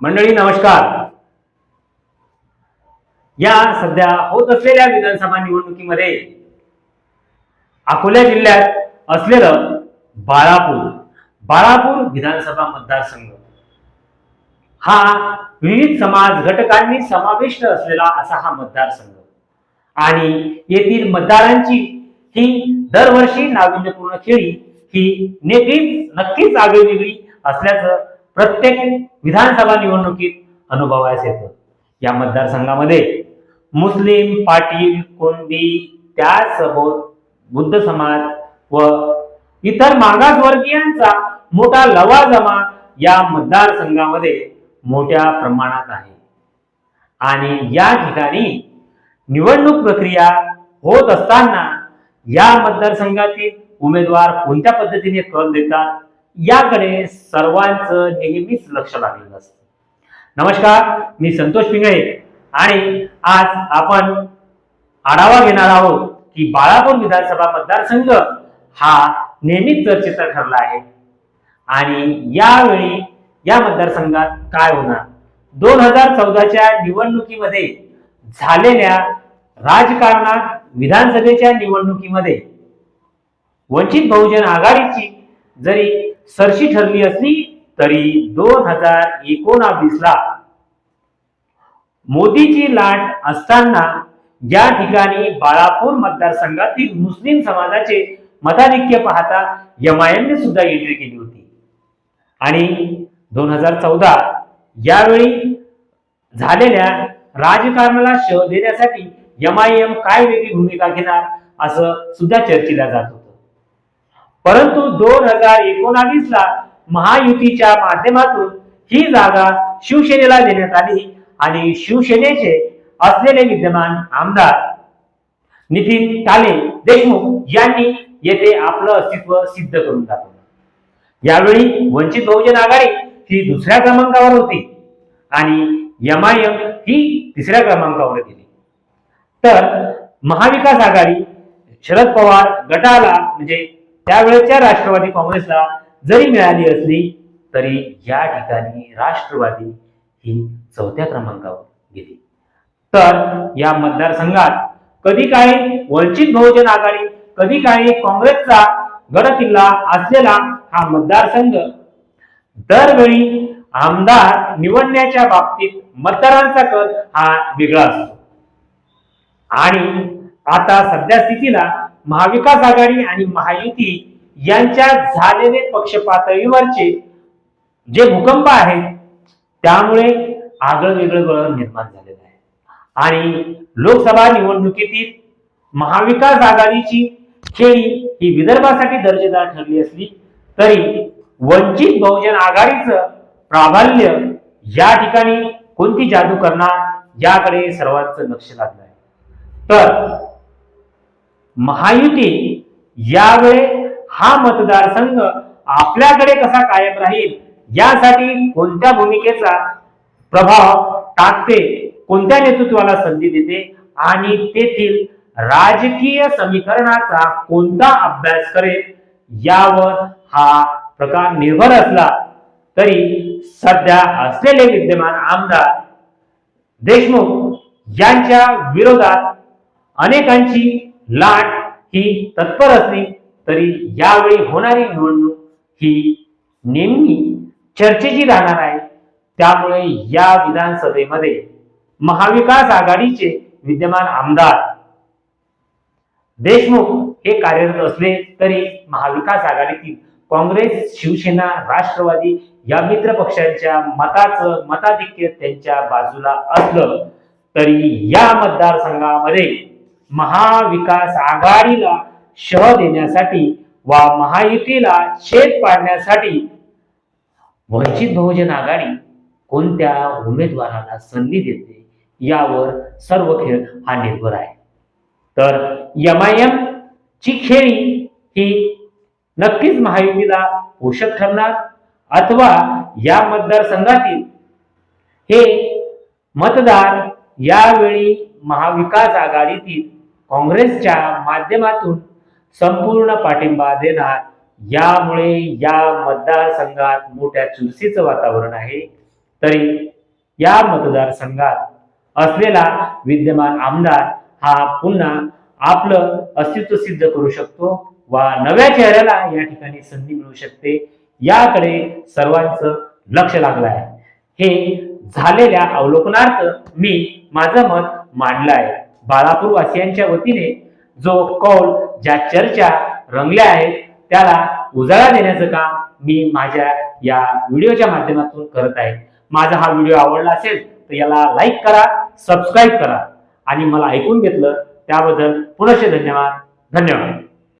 मंडळी नमस्कार. या सध्या होत असलेल्या विधानसभा निवडणुकीमध्ये अकोला जिल्ह्यात असलेलं बाळापूर बाळापूर विधानसभा मतदारसंघ. हा विविध समाज घटकांनी समाविष्ट असलेला असा हा मतदारसंघ. आणि येथील मतदारांची ही दरवर्षी नाविन्यपूर्ण खेळी ही नेहमीच नक्कीच आगळीवेगळी असल्याचं प्रत्येक विधानसभा निवडणुकीत अनुभवायला येतं. या मतदारसंघामध्ये मुस्लिम पाटील कोंडी त्यासोबत बुद्ध समाज व इतर मागासवर्गीयांचा मोठा लवाजमा या मतदारसंघामध्ये मोठ्या प्रमाणात आहे. आणि या ठिकाणी निवडणूक प्रक्रिया होत असताना या मतदारसंघातील उमेदवार कोणत्या पद्धतीने कल देतात? याकडे सर्वांचं नेहमीच लक्ष लागलेलं असतं. नमस्कार मी संतोष पिंगळे आणि आज आपण आढावा घेणार आहोत की बाळापूर विधानसभा मतदारसंघ हा नेहमीच चर्चेचा ठरला आहे. आणि यावेळी या मतदारसंघात काय होणार? दोन हजार चौदाच्या निवडणुकीमध्ये झालेल्या राजकारणात विधानसभेच्या निवडणुकीमध्ये वंचित बहुजन आघाडीची जरी सरशी ठरली असली तरी दोन हजार एकोणावीसला मोदीची लाट असताना या ठिकाणी बाळापूर मतदारसंघातील मुस्लिम समाजाचे मताधिक्य पाहता एमआयएमने सुद्धा एंट्री केली होती. आणि दोन हजार चौदा यावेळी झालेल्या राजकारणाला शह देण्यासाठी एम काय वेगळी भूमिका घेणार असं सुद्धा चर्चेला जात. परंतु दोन हजार एकोणावीस ला महायुतीच्या माध्यमातून ही जागा शिवसेनेला देण्यात आली आणि शिवसेनेचे असलेले विद्यमान आमदार नितीन काले देशमुख यांनी येथे आपलं अस्तित्व सिद्ध करून दाखवलं. यावेळी वंचित बहुजन आघाडी ही दुसऱ्या क्रमांकावर होती आणि एमआयएम ही तिसऱ्या क्रमांकावर गेली. तर महाविकास आघाडी शरद पवार गटाला म्हणजे त्यावेळेच्या राष्ट्रवादी काँग्रेसला जरी मिळाली असली तरी या ठिकाणी राष्ट्रवादी ही चौथ्या क्रमांकावर गेली. तर या मतदारसंघात कधी काळी वंचित बहुजन आघाडी कधी काळी काँग्रेसचा गडकिल्ला असलेला हा मतदारसंघ दरवेळी आमदार निवडण्याच्या बाबतीत मतदारांचा कल हा वेगळा असतो. आणि आता सध्या स्थितीला महाविकास आघाडी आणि महायुती यांच्या झालेले पक्ष पातळीवरचे जे भूकंप आहेत त्यामुळे आगळं वेगळं वळण निर्माण झालेलं आहे. आणि लोकसभा निवडणुकीतील महाविकास आघाडीची खेळी ही विदर्भासाठी दर्जेदार ठरली असली तरी वंचित बहुजन आघाडीचं प्राबल्य या ठिकाणी कोणती जादू करणार याकडे सर्वांचं लक्ष लागलं आहे. तर महायुती. यावेळे हा मतदारसंघ आपल्याकडे कसा कायम राहील? यासाठी कोणत्या भूमिकेचा प्रभाव टाकते? कोणत्या नेतृत्वाला संधी देते? आणि तेथील राजकीय समीकरणाचा कोणता अभ्यास करेल? यावर हा प्रकार निर्भर असला तरी सध्या असलेले विद्यमान आमदार देशमुख यांच्या विरोधात अनेकांची लाट ही तत्पर असली तरी यावेळी होणारी निवडणूक ही नेहमी चर्चेची राहणार आहे. त्यामुळे या विधानसभेमध्ये महाविकास आघाडीचे विद्यमान आमदार देशमुख हे कार्यरत असले तरी महाविकास आघाडीतील काँग्रेस शिवसेना राष्ट्रवादी या मित्र पक्षांच्या मताचं मताधिक्य त्यांच्या बाजूला असलं तरी या मतदारसंघामध्ये महाविकास आघाडीला शह देण्यासाठी वा महायुतीला छेद पाडण्यासाठी वंचित बहुजन आघाडी कोणत्या उमेदवाराला संधी देते यावर सर्व खेळ हा निर्भर आहे. तर एमआयएम ची खेळी ही नक्कीच महायुतीला पोषक ठरणार अथवा या मतदारसंघातील हे मतदार यावेळी महाविकास आघाडीतील काँग्रेसच्या माध्यमातून संपूर्ण पाठिंबा देणार. यामुळे या मतदारसंघात मोठ्या चुरशीचं वातावरण आहे. तरी या मतदारसंघात असलेला विद्यमान आमदार हा पुन्हा आपलं अस्तित्व सिद्ध करू शकतो वा नव्या चेहऱ्याला या ठिकाणी संधी मिळू शकते याकडे सर्वांचं लक्ष लागलं आहे. हे झालेल्या अवलोकनार्थ मी माझं मत मांडलं आहे. बाळापूर वासियांच्या वतीने जो कौल ज्या चर्चा रंगल्या आहेत त्याला उजाळा देण्याचं काम मी माझ्या या व्हिडिओच्या माध्यमातून करत आहे. माझा हा व्हिडिओ आवडला असेल तर याला लाईक करा सबस्क्राईब करा. आणि मला ऐकून घेतलं त्याबद्दल पुनश्च धन्यवाद. धन्यवाद.